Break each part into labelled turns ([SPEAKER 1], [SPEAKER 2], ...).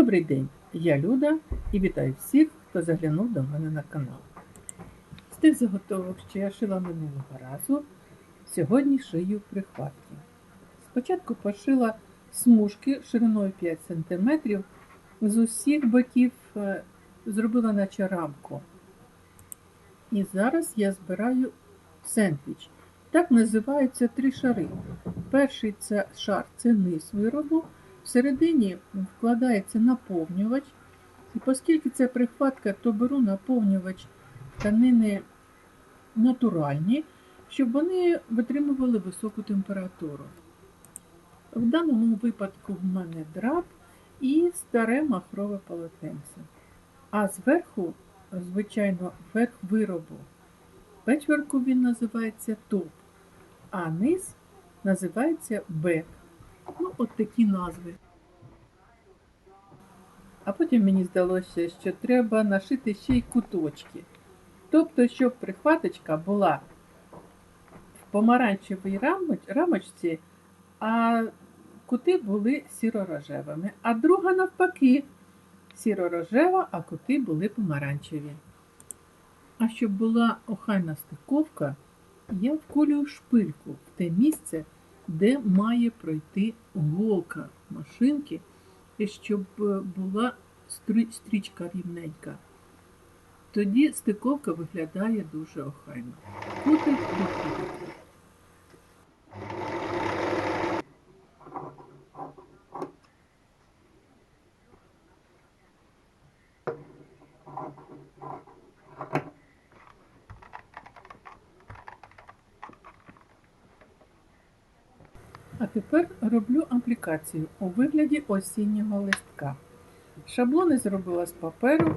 [SPEAKER 1] Добрий день, я Люда і вітаю всіх, хто заглянув до мене на канал. З тих заготовок, що я шила минулого разу, сьогодні шию прихватки. Спочатку пошила смужки шириною 5 см, з усіх боків е, зробила наче рамку. І зараз я збираю сендвіч. Так називаються три шари. Перший це шар це низ виробу. Всередині вкладається наповнювач. І оскільки це прихватка, то беру наповнювач тканини натуральні, щоб вони витримували високу температуру. В даному випадку в мене драп і старе махрове полотенце. А зверху, звичайно, верх виробу. Печверку він називається топ, а низ називається бек. Ну, от такі назви. А потім мені здалося, що треба нашити ще й куточки. Тобто, щоб прихваточка була в помаранчевій рамочці, а кути були сіро-рожевими. А друга навпаки, сіро-рожева, а кути були помаранчеві. А щоб була охайна стиковка, я вколюю шпильку в те місце, де має пройти голка машинки, щоб е, була стрічка рівненька. Тоді стиковка виглядає дуже охайно. Кутик до тепер роблю аплікацію у вигляді осіннього листка. Шаблони зробила з паперу,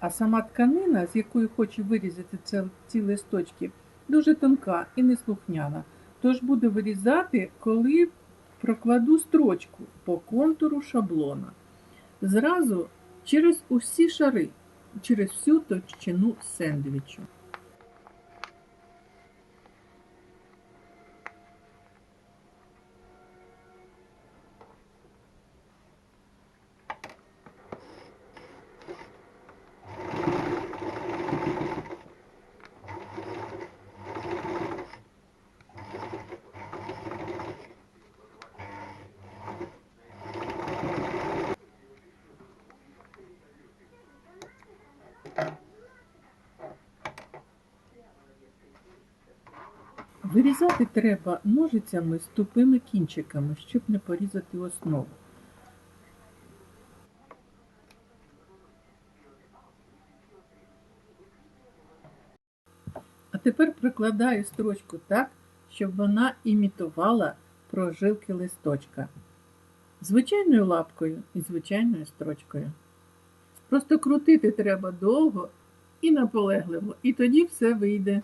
[SPEAKER 1] а сама тканина, з якої хочу вирізати ці листочки, дуже тонка і неслухняна. Тож буду вирізати, коли прокладу строчку по контуру шаблона. Зразу через усі шари, через всю товщину сендвічу. Вирізати треба ножицями з тупими кінчиками, щоб не порізати основу. А тепер прикладаю строчку так, щоб вона імітувала прожилки листочка. Звичайною лапкою і звичайною строчкою. Просто крутити треба довго і наполегливо, і тоді все вийде.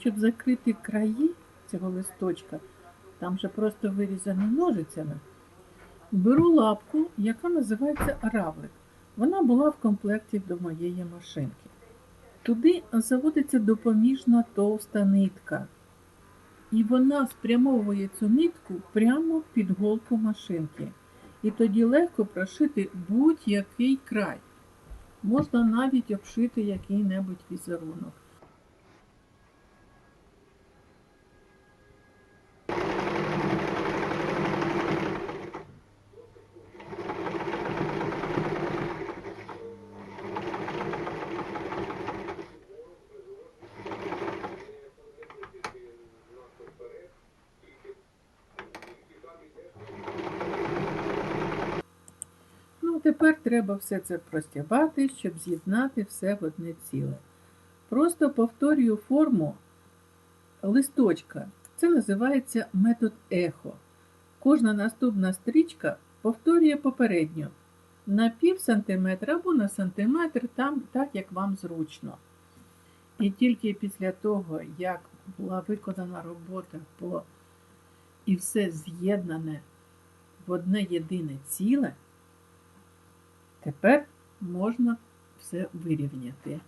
[SPEAKER 1] Щоб закрити краї цього листочка, там же просто вирізано ножицями, беру лапку, яка називається равлик. Вона була в комплекті до моєї машинки. Туди заводиться допоміжна товста нитка. І вона спрямовує цю нитку прямо під голку машинки. І тоді легко прошити будь-який край. Можна навіть обшити який-небудь візерунок. Тепер треба все це простягати, щоб з'єднати все в одне ціле. Просто повторюю форму листочка. Це називається метод ехо. Кожна наступна стрічка повторює попередню на пів сантиметра або на сантиметр, там так, як вам зручно. І тільки після того, як була виконана робота по і все з'єднане в одне єдине ціле, тепер можна все вирівняти.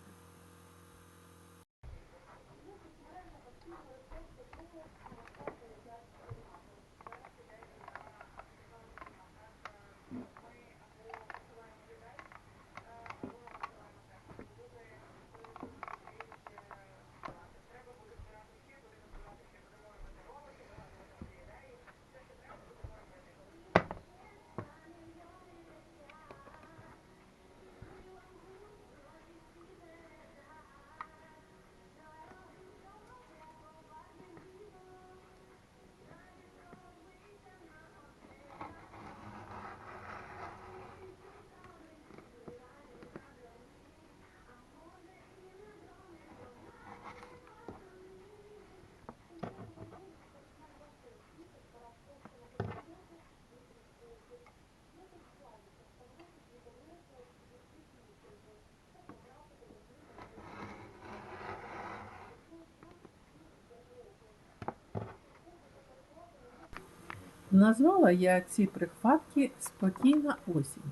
[SPEAKER 1] Назвала я ці прихватки спокійна осінь.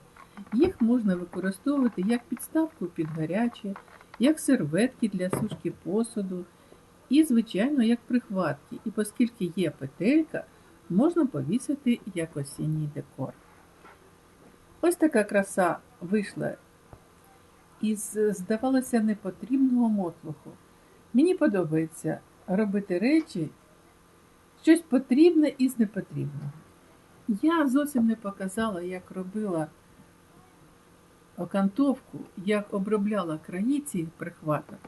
[SPEAKER 1] Їх можна використовувати як підставку під гаряче, як серветки для сушки посуду і, звичайно, як прихватки. І оскільки є петелька, можна повісити як осінній декор. Ось така краса вийшла із, здавалося, непотрібного мотлуху. Мені подобається робити речі щось потрібне із непотрібного. Я зовсім не показала, як робила окантовку, як обробляла краї цих прихваток,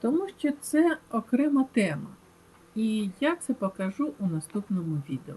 [SPEAKER 1] тому що це окрема тема. І я це покажу у наступному відео.